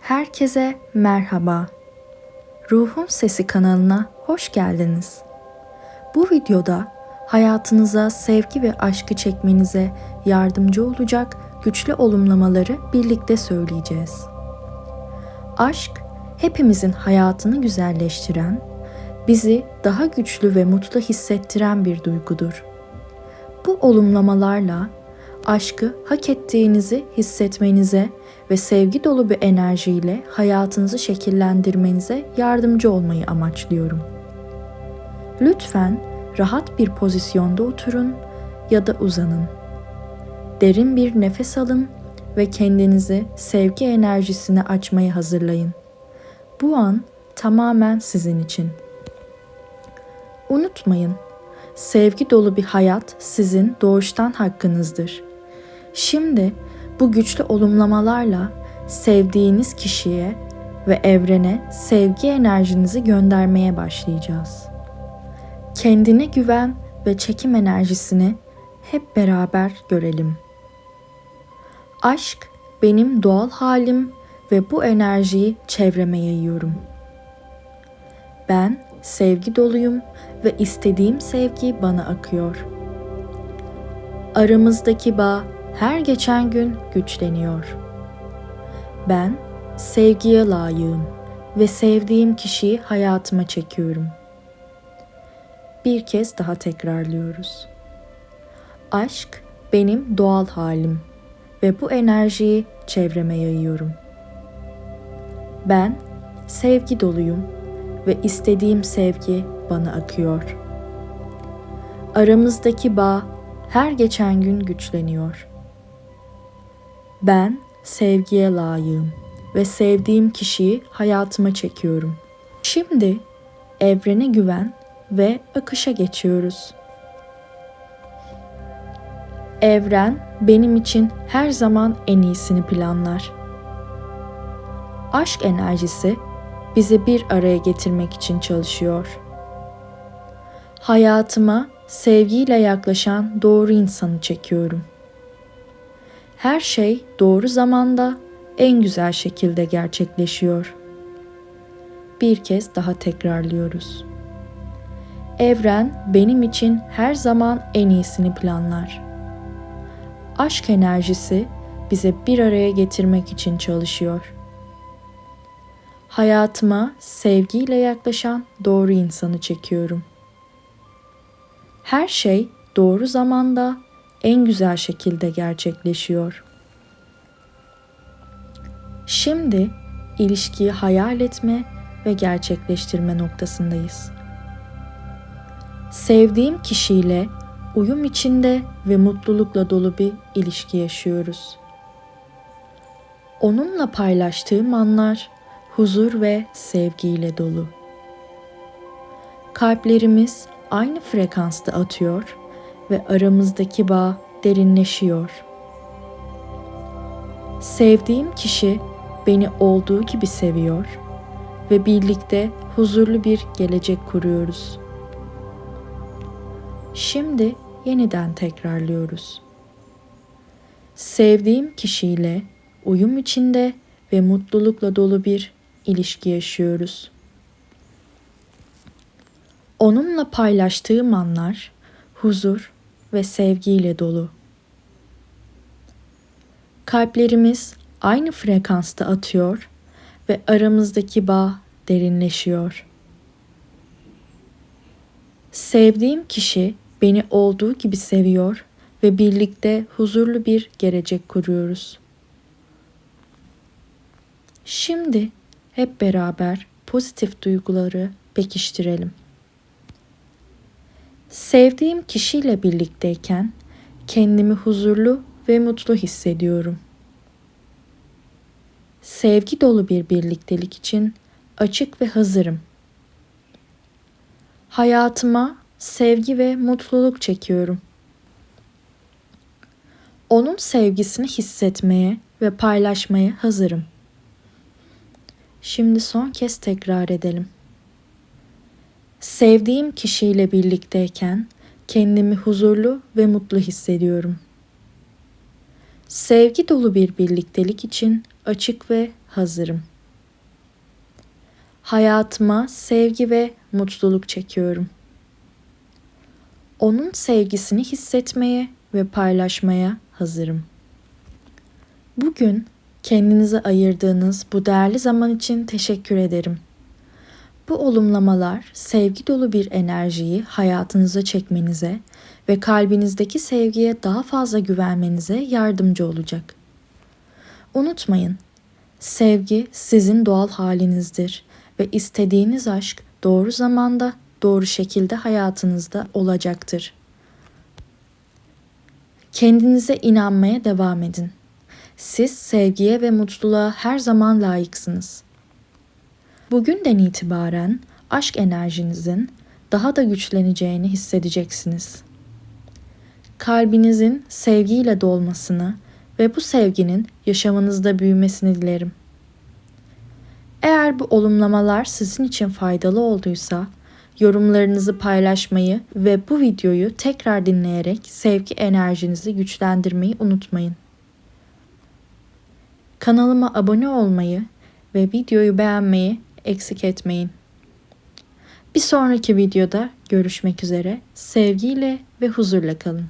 Herkese merhaba. Ruhun Sesi kanalına hoş geldiniz. Bu videoda hayatınıza sevgi ve aşkı çekmenize yardımcı olacak güçlü olumlamaları birlikte söyleyeceğiz. Aşk hepimizin hayatını güzelleştiren, bizi daha güçlü ve mutlu hissettiren bir duygudur. Bu olumlamalarla aşkı hak ettiğinizi hissetmenize ve sevgi dolu bir enerjiyle hayatınızı şekillendirmenize yardımcı olmayı amaçlıyorum. Lütfen rahat bir pozisyonda oturun ya da uzanın. Derin bir nefes alın ve kendinizi sevgi enerjisine açmaya hazırlayın. Bu an tamamen sizin için. Unutmayın, sevgi dolu bir hayat sizin doğuştan hakkınızdır. Şimdi bu güçlü olumlamalarla sevdiğiniz kişiye ve evrene sevgi enerjinizi göndermeye başlayacağız. Kendine güven ve çekim enerjisini hep beraber görelim. Aşk benim doğal halim ve bu enerjiyi çevreme yayıyorum. Ben sevgi doluyum ve istediğim sevgi bana akıyor. Aramızdaki bağ her geçen gün güçleniyor. Ben sevgiye layığım ve sevdiğim kişiyi hayatıma çekiyorum. Bir kez daha tekrarlıyoruz. Aşk benim doğal halim ve bu enerjiyi çevreme yayıyorum. Ben sevgi doluyum ve istediğim sevgi bana akıyor. Aramızdaki bağ her geçen gün güçleniyor. Ben sevgiye layığım ve sevdiğim kişiyi hayatıma çekiyorum. Şimdi evrene güven ve akışa geçiyoruz. Evren benim için her zaman en iyisini planlar. Aşk enerjisi bizi bir araya getirmek için çalışıyor. Hayatıma sevgiyle yaklaşan doğru insanı çekiyorum. Her şey doğru zamanda en güzel şekilde gerçekleşiyor. Bir kez daha tekrarlıyoruz. Evren benim için her zaman en iyisini planlar. Aşk enerjisi bize bir araya getirmek için çalışıyor. Hayatıma sevgiyle yaklaşan doğru insanı çekiyorum. Her şey doğru zamanda en güzel şekilde gerçekleşiyor. Şimdi ilişkiyi hayal etme ve gerçekleştirme noktasındayız. Sevdiğim kişiyle uyum içinde ve mutlulukla dolu bir ilişki yaşıyoruz. Onunla paylaştığım anlar huzur ve sevgiyle dolu. Kalplerimiz aynı frekansta atıyor ve aramızdaki bağ derinleşiyor. Sevdiğim kişi beni olduğu gibi seviyor ve birlikte huzurlu bir gelecek kuruyoruz. Şimdi yeniden tekrarlıyoruz. Sevdiğim kişiyle uyum içinde ve mutlulukla dolu bir ilişki yaşıyoruz. Onunla paylaştığım anlar huzur ve sevgiyle dolu. Kalplerimiz aynı frekansta atıyor ve aramızdaki bağ derinleşiyor. Sevdiğim kişi beni olduğu gibi seviyor ve birlikte huzurlu bir gelecek kuruyoruz. Şimdi hep beraber pozitif duyguları pekiştirelim. Sevdiğim kişiyle birlikteyken kendimi huzurlu ve mutlu hissediyorum. Sevgi dolu bir birliktelik için açık ve hazırım. Hayatıma sevgi ve mutluluk çekiyorum. Onun sevgisini hissetmeye ve paylaşmaya hazırım. Şimdi son kez tekrar edelim. Sevdiğim kişiyle birlikteyken kendimi huzurlu ve mutlu hissediyorum. Sevgi dolu bir birliktelik için açık ve hazırım. Hayatıma sevgi ve mutluluk çekiyorum. Onun sevgisini hissetmeye ve paylaşmaya hazırım. Bugün kendinize ayırdığınız bu değerli zaman için teşekkür ederim. Bu olumlamalar sevgi dolu bir enerjiyi hayatınıza çekmenize ve kalbinizdeki sevgiye daha fazla güvenmenize yardımcı olacak. Unutmayın, sevgi sizin doğal halinizdir ve istediğiniz aşk doğru zamanda, doğru şekilde hayatınızda olacaktır. Kendinize inanmaya devam edin. Siz sevgiye ve mutluluğa her zaman layıksınız. Bugünden itibaren aşk enerjinizin daha da güçleneceğini hissedeceksiniz. Kalbinizin sevgiyle dolmasını ve bu sevginin yaşamınızda büyümesini dilerim. Eğer bu olumlamalar sizin için faydalı olduysa, yorumlarınızı paylaşmayı ve bu videoyu tekrar dinleyerek sevgi enerjinizi güçlendirmeyi unutmayın. Kanalıma abone olmayı ve videoyu beğenmeyi eksik etmeyin. Bir sonraki videoda görüşmek üzere. Sevgiyle ve huzurla kalın.